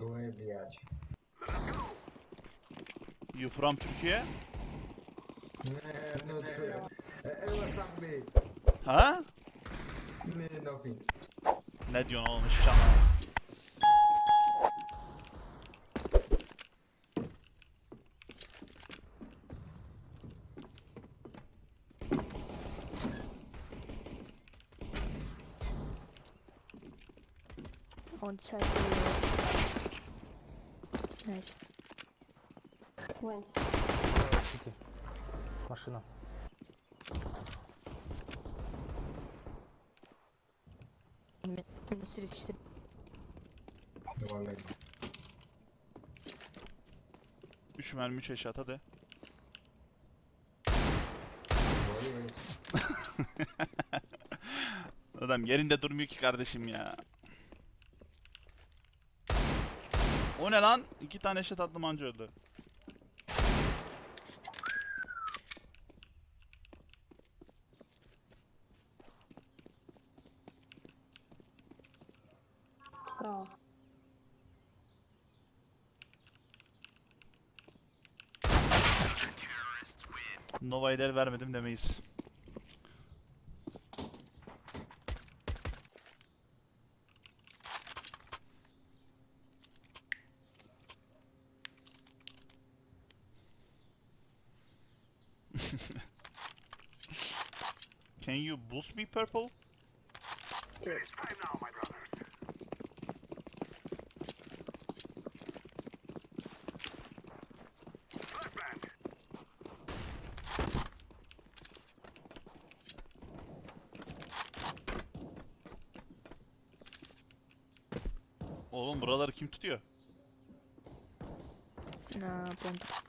Go away, блядь. You from Türkiye? Не, not fair. Uh, Ella fuck me. Ha? Ne, nothing. Ne diyorsun oğlum hiçbir şey anlamadım. On side. Nice. When? City. Машина. Min- Minus 34. Vallahi. 3 mermi 3 eşat hadi. Vallahi. Adam yerinde durmuyor ki kardeşim ya. O ne lan? İki tane şet attım anca öldü. Bravo. Nova'yı del vermedim demeyiz. Boost me purple? Yes. Oğlum buraları kim tutuyor? Na plant.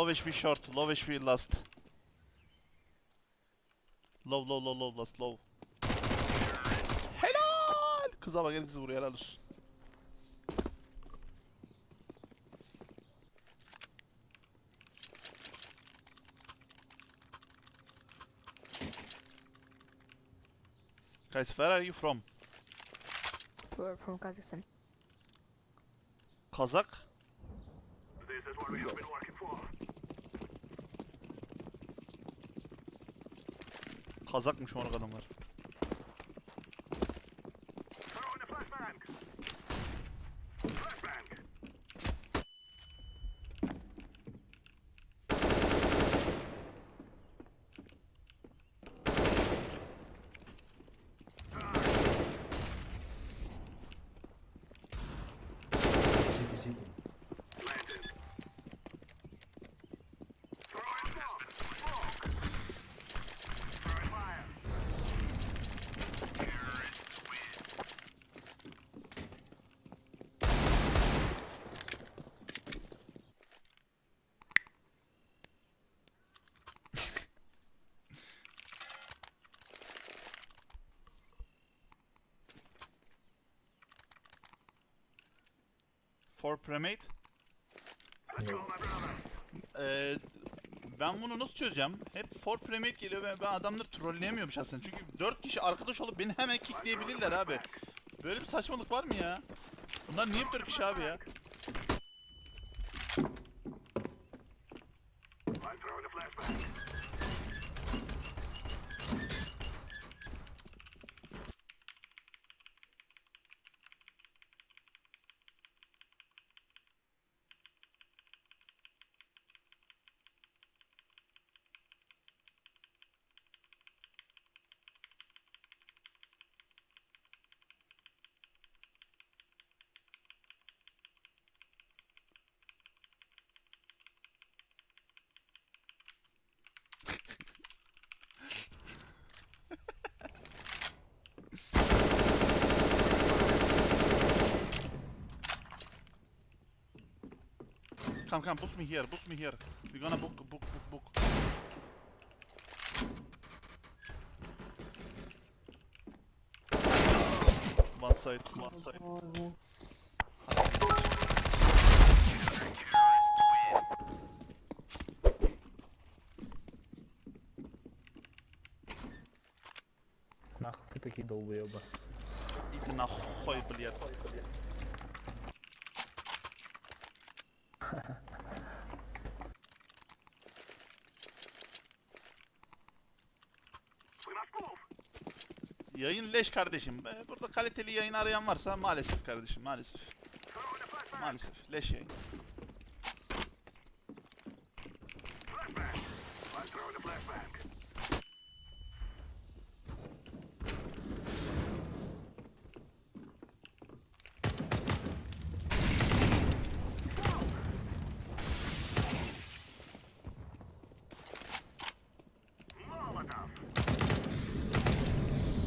Low HP short, low HP last. Low low low low last low. Helal! Kıza bak herkes vuruyor helal olsun. Guys, where are you from? We're from Kazakhstan. Kazak? Kazakmış moruk adamlar. City, For premade. No. Ee, ben bunu nasıl çözeceğim? Hep for premade geliyor ve ben adamları trolleyemiyorum şahsen. Çünkü 4 kişi arkadaş olup beni hemen kickleyebilirler abi. Böyle bir saçmalık var mı ya? Bunlar niye hep 4 kişi abi ya? Come, come, push me here, push me here. We're gonna book, book, book, book. One side, one side. Нахуй ты такие долбоеба. Иди нахуй, блядь. Leş kardeşim. Burada kaliteli yayın arayan varsa maalesef kardeşim maalesef. Maalesef leş yayın.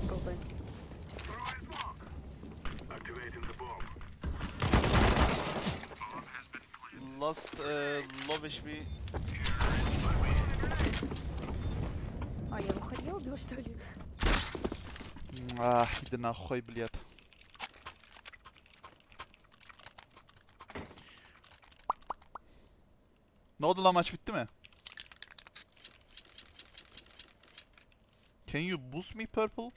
Go B Last э, low HP. А, я выходил, убил что ли? Ah, иди нахуй, блядь. Ne oldu lan maç bitti mi? Can you boost me purple?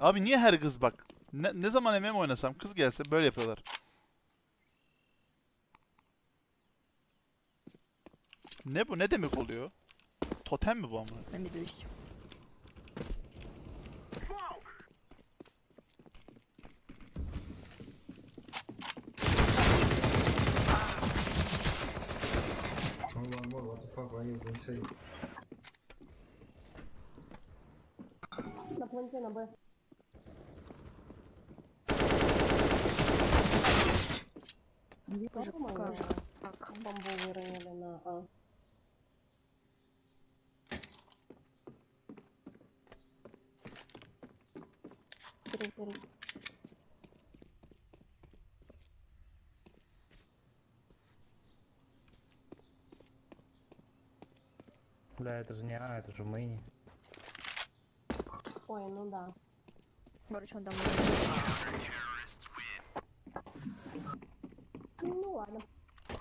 Abi niye her kız bak? Ne, ne zaman MM oynasam kız gelse böyle yapıyorlar. Ne bu? Ne demek oluyor? Totem mi bu ama? На миду есть. One, one more. What the fuck? Why you don't say? На планете на Б. Три, три. Бля, это же не А, это же Мэйни. Ой, ну да. Короче, он там... Ну ладно.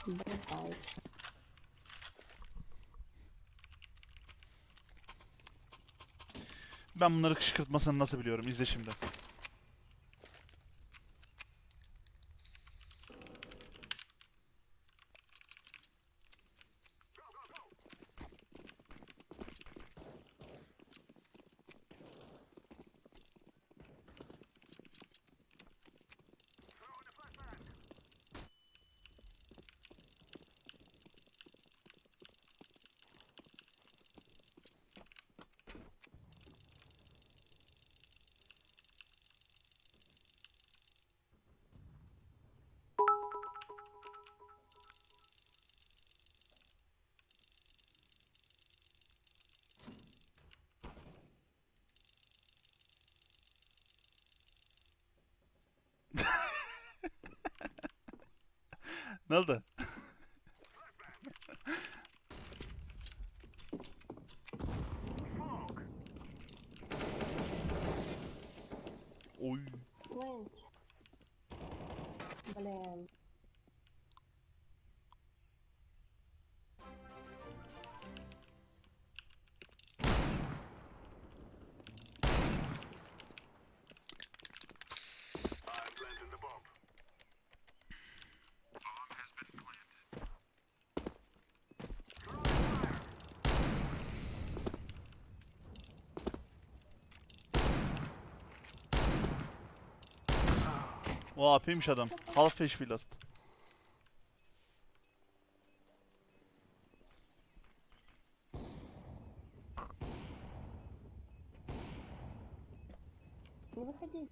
Бывает. Ben bunları kışkırtmasını nasıl biliyorum? İzle şimdi. Ne oldu? O AP'ymiş adam. Half HP last. Hadi.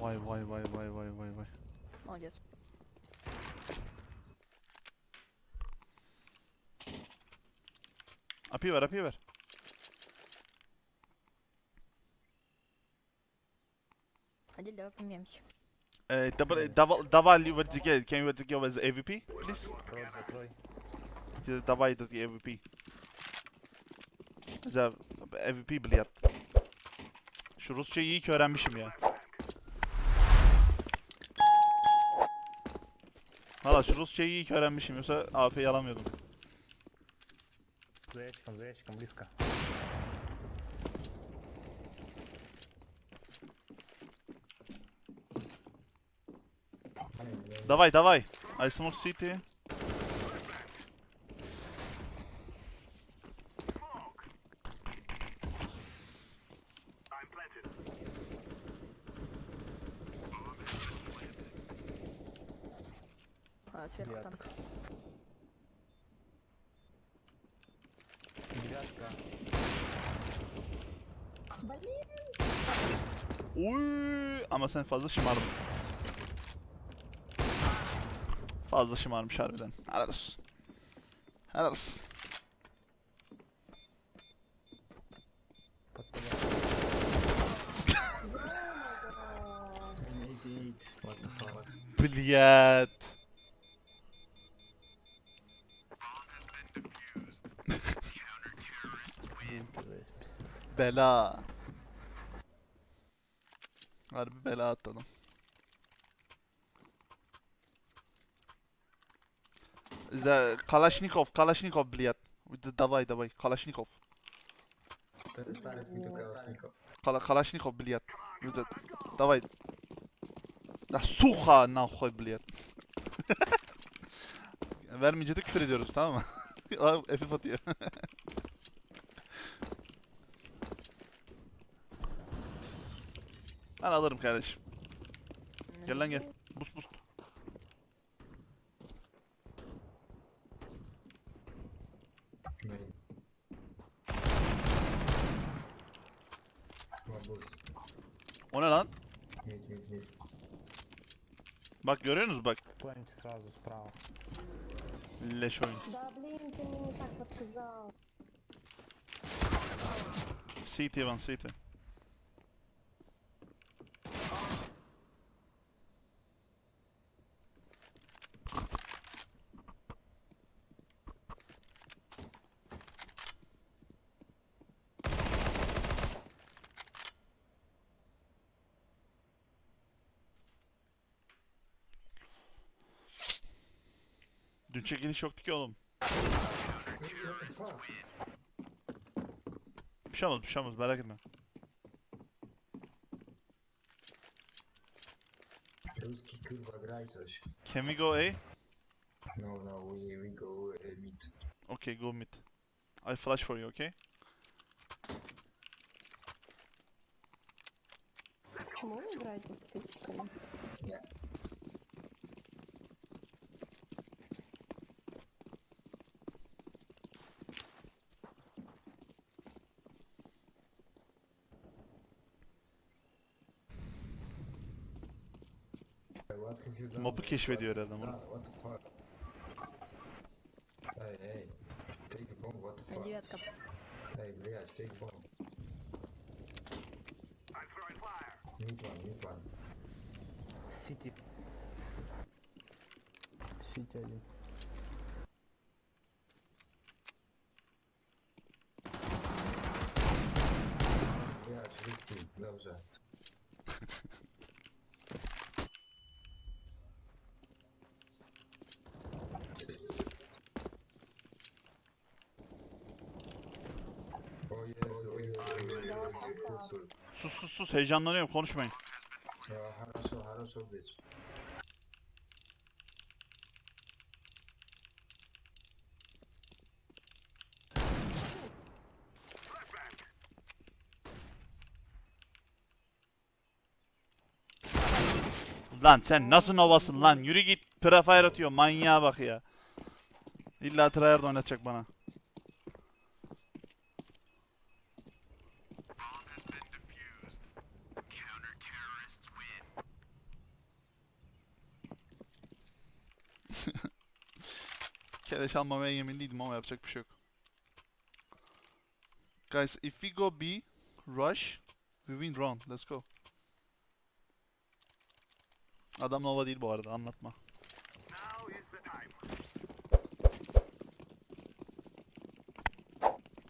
Vay vay vay vay vay vay vay. Alacağız. Api ver, api ver. Один, давай поменяемся. Ee, Daval, Daval, Daval you were to get. Can you were to give as AVP, please? Рот закрой. Давай этот AVP. За AVP блядь. Şu Rusçayı iyi ki öğrenmişim ya. Valla şu Rusçayı iyi ki öğrenmişim yoksa AP'yi alamıyordum. За ящиком, за Давай, давай. I smoke city. А, сверху Ряд. танк. Девятка. Uy, ama sen fazla şımardın. Fazla şımarmış harbiden. Helal olsun. Helal olsun. Под тобой. In 88. What the fuck? Блядь. Жесть, пиздец. Bela. Harbi bela atladım. За Калашников, Калашников, блядь. Д- Давай, давай, Калашников. Переставить мне Калашников. Кала Калашников, блядь. Вот это. Давай. Да сука нахуй, блядь. Vermeyince de küfür ediyoruz tamam mı? Aa, FF atıyor. ben alırım kardeşim. Gel lan gel. Bus bus. O ne lan? Mid, mid, mid. Bak görüyorsunuz bak. Планите сразу справа. Leş oyun. Да блин, ты мне не так подсказал. CT one CT. çekiliş yoktu ki oğlum. What the fuck? Bir şey olmaz bir şey olmaz merak etme. Ruski kurwa graj coś. Can we go A? No, no, we, we go uh, mid. Okay, go mid. I flash for you, okay? Почему вы играете с цифрами? Yeah. keşfediyor herhalde What bunu. What the fuck? Hey, hey. Take a bomb, what the fuck? Девятка. Hey, блядь, take a bomb. Mid one, mid one. Сити. Сити один. Sus sus sus heyecanlanıyorum konuşmayın. Lan sen nasıl novasın lan? Yürü git prefire atıyor manyağa bak ya. İlla tryhard oynatacak bana. Keleş almamaya yeminliydim ama yapacak bir şey yok. Guys, if we go B, rush, we win round. Let's go. Adam Nova değil bu arada anlatma.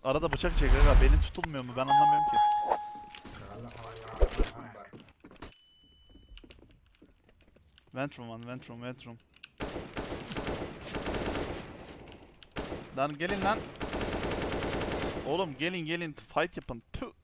Arada bıçak çek aga belin tutulmuyor mu ben anlamıyorum ki. Ventrum one, Ventrum, Ventrum. Lan gelin lan. Oğlum gelin gelin fight yapın. Tüh.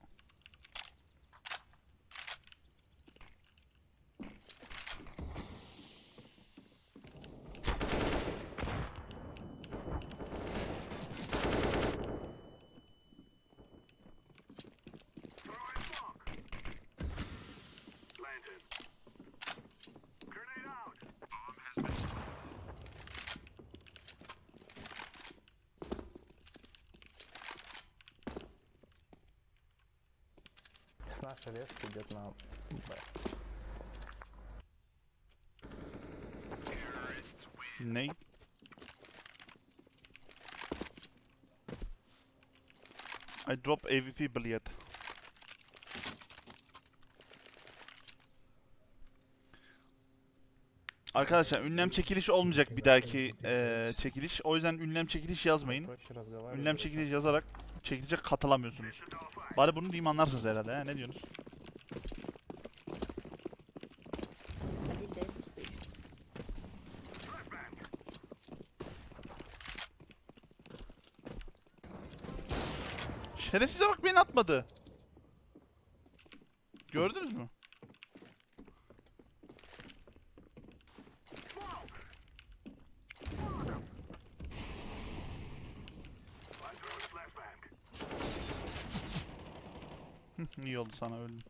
идет на Б. Ney? I drop AVP bilyet. Arkadaşlar ünlem çekiliş olmayacak bir dahaki eee, çekiliş. O yüzden ünlem çekiliş yazmayın. Проще разговаривать. Ünlem çekiliş yazarak çekilişe katılamıyorsunuz. Bari bunu diyeyim anlarsınız herhalde. He? Ne diyorsunuz? Şerefsize bak beni atmadı. Gördünüz mü? İyi oldu sana öldüm.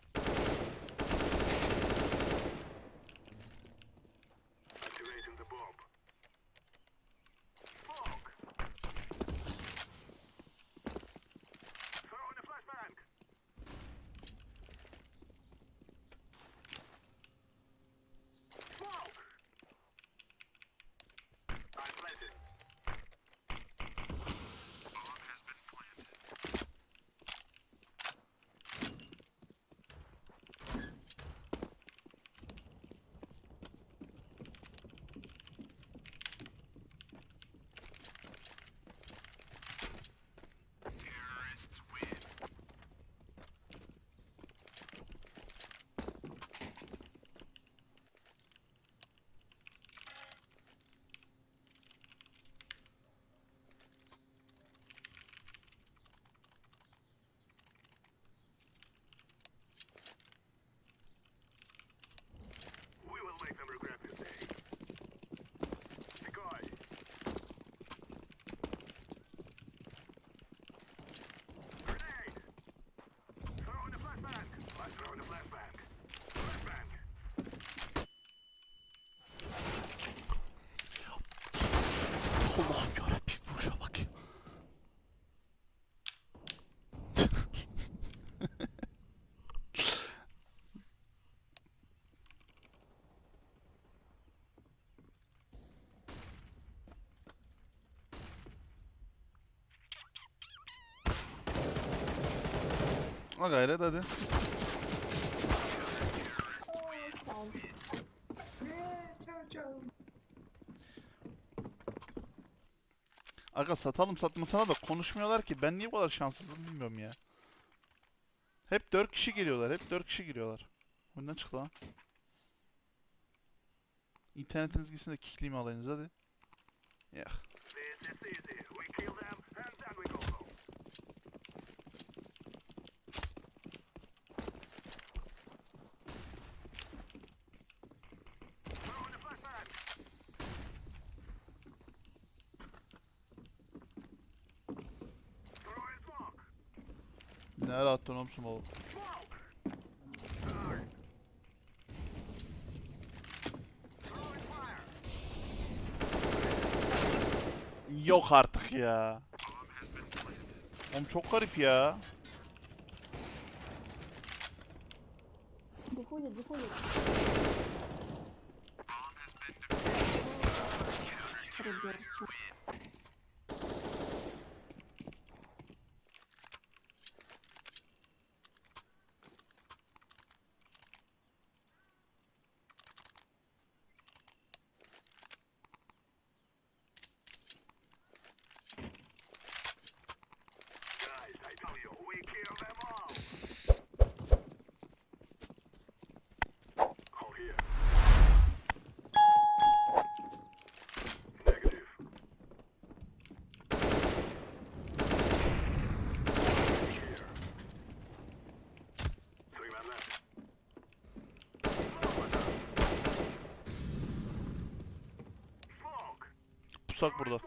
Ha gayret hadi. Aga satalım satmasana da konuşmuyorlar ki. Ben niye bu kadar şanssızım bilmiyorum ya. Hep 4 kişi geliyorlar. Hep 4 kişi giriyorlar. Bundan çıktı lan. İnternetiniz gitsin de kickleyeyim alayınız hadi. Ya. Ne ara attın oğlum oğlum. Yok artık ya. Oğlum çok garip ya. Выходит, выходит. Ребят, Pusak burada.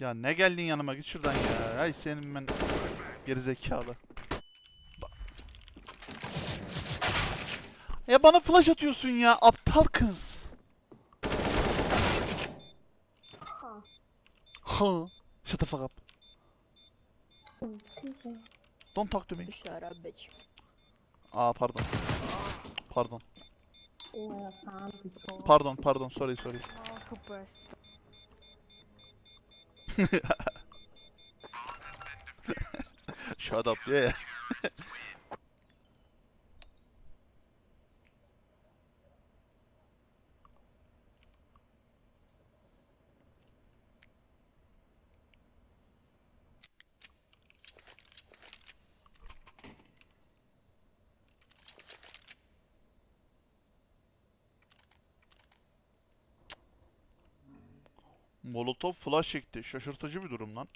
Ya ne geldin yanıma git şuradan ya. Ay senin ben gerizekalı. Ya bana flash atıyorsun ya aptal kız. Ha. Ha. Shut the fuck up. Don't talk to me. Shut up bitch. Aa pardon. Pardon. Pardon pardon sorry sorry. Oh, Shut up diyor ya. Molotov flash çekti. Şaşırtıcı bir durum lan.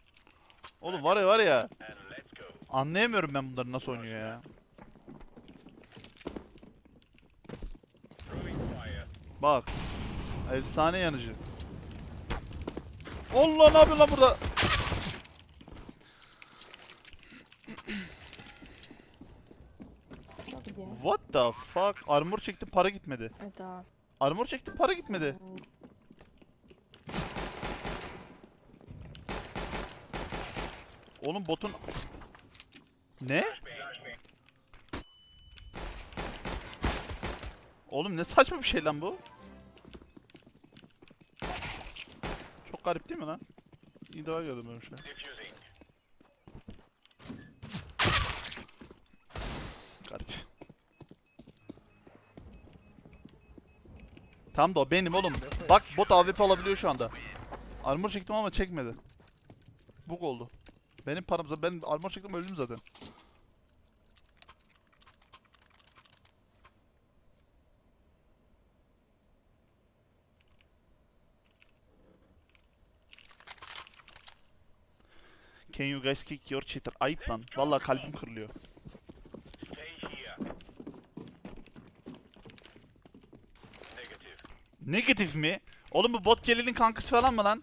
Oğlum var ya var ya. Anlayamıyorum ben bunları nasıl oynuyor ya. Bak. Efsane yanıcı. Allah ne yapıyor lan burada? What the fuck? Armor çektim para gitmedi. E, Armor çektim para gitmedi. Oğlum botun... Ne? Oğlum ne saçma bir şey lan bu. Çok garip değil mi lan? İyi daha gördüm böyle şey. Garip. Tam da o benim oğlum. Bak bot AWP alabiliyor şu anda. Armor çektim ama çekmedi. Bug oldu. Benim param zaten ben armor çektim öldüm zaten. Can you guys kick your cheater? Ayıp lan. Vallahi kalbim kırılıyor. Negatif mi? Oğlum bu bot Celil'in kankası falan mı lan?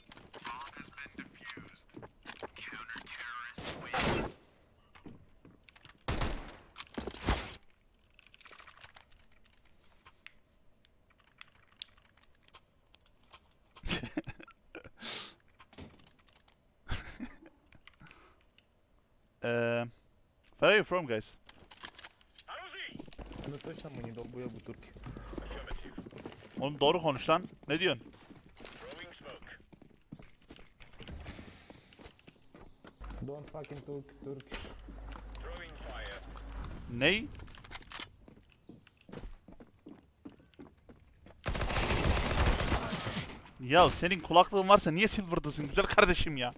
from, guys? Ну точно мы не долбоебы турки. Oğlum doğru konuş lan. Ne diyorsun? Don't fucking talk Turkish. Ney? Ya senin kulaklığın varsa niye Silver'dasın güzel kardeşim ya?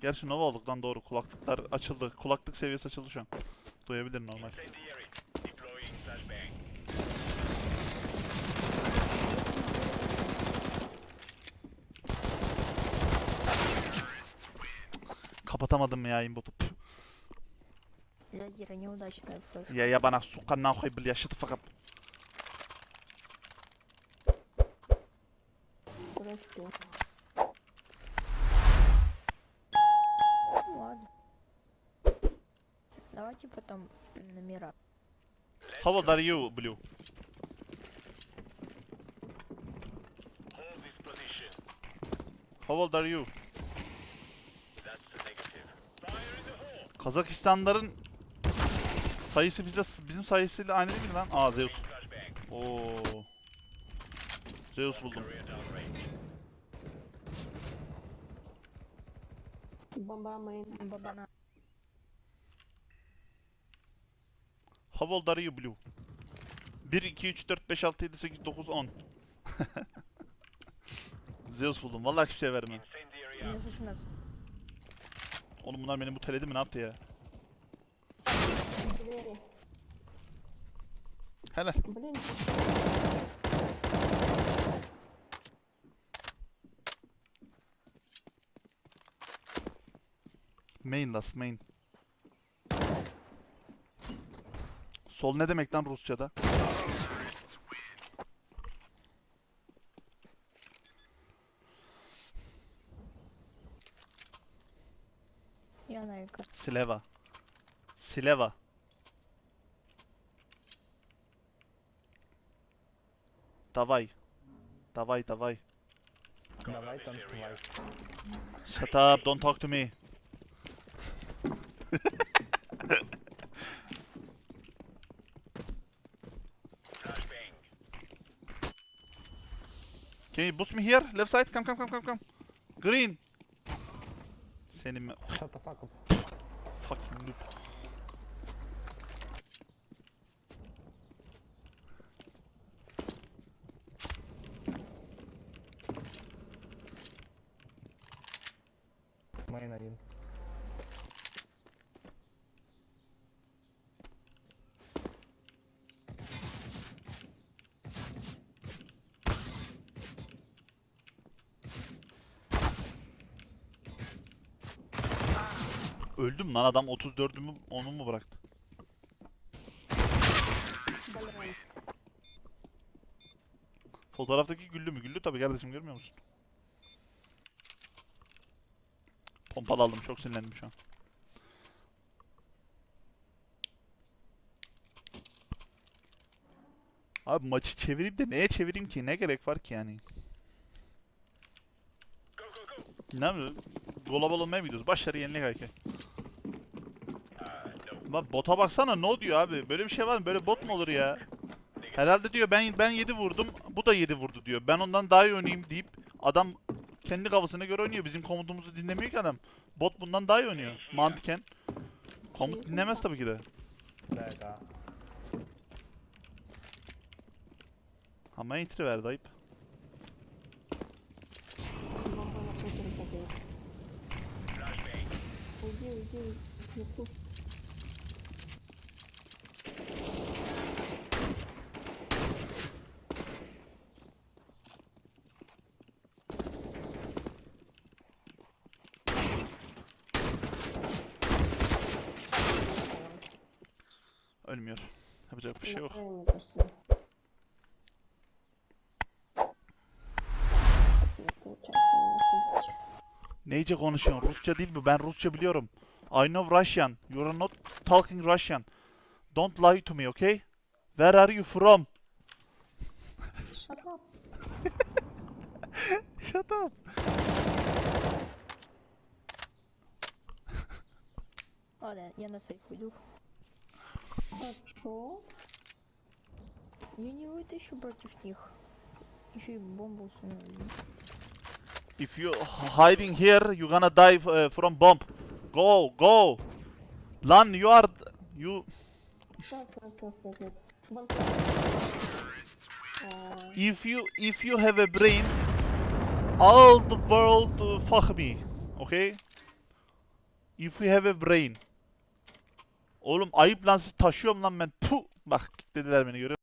Gerçi Nova olduk lan doğru kulaklıklar açıldı. Kulaklık seviyesi açıldı şu an. Duyabilir normal. Kapatamadım ya inbotu. Püh. Лазера неудачная флеш. Ya ya bana suka nahoi bля, shut the fuck up. Здрасте. How old are you, Blue? How old are you? Kazakistanların sayısı bizde bizim sayısıyla aynı değil mi lan? Aa Zeus. Oo. Zeus buldum. Bomba mayın babana. old are you blue? 1, 2, 3, 4, 5, 6, 7, 8, 9, 10. Zeus buldum. Vallahi hiçbir şey vermem. Yazışmaz. Oğlum bunlar beni muteledi mi ne yaptı ya? Helal. Main last main. Sol ne demek lan Rusça'da? Я на экран. Sleva. Sleva. Давай. Давай, давай. Давай танцевай. Shut up, don't talk to me. Can you boost me here? Left side, come, come, come, come, come. Green. Senin mi? Shut the fuck up. Fucking noob. Main один. öldüm lan adam 34'ümü onu mu bıraktı? Fotoğraftaki güllü mü? Güllü tabi kardeşim görmüyor musun? Pompalı aldım çok sinirlendim şu an. Abi maçı çevireyim de neye çevireyim ki? Ne gerek var ki yani? Ne yapıyorsun? Global olmaya mı gidiyoruz? Başarı yenilik haykı. Bak bota baksana no diyor abi. Böyle bir şey var mı? Böyle bot mu olur ya? Herhalde diyor ben ben 7 vurdum. Bu da 7 vurdu diyor. Ben ondan daha iyi oynayayım deyip adam kendi kafasına göre oynuyor. Bizim komutumuzu dinlemiyor ki adam. Bot bundan daha iyi oynuyor. Mantıken. Komut dinlemez tabii ki de. Ama entry verdi ayıp. уйди, уйди, не пусть. Альмир, обзор пищевых. Neyce konuşuyorsun? Rusça değil bu. Ben Rusça biliyorum. I know Russian. You are not talking Russian. Don't lie to me, okay? Where are you from? Shut up. Shut up. Ладно, я на сейф уйду. А чё? Я не вытащу против них. Еще и бомбу установили. If you hiding here, you gonna die uh, from bomb. Go, go. Lan you are you If you if you have a brain, all the world uh, fuck me. Okay? If you have a brain. Oğlum ayıp lan siz taşıyorum lan ben. Puh. Bak dediler beni görüyor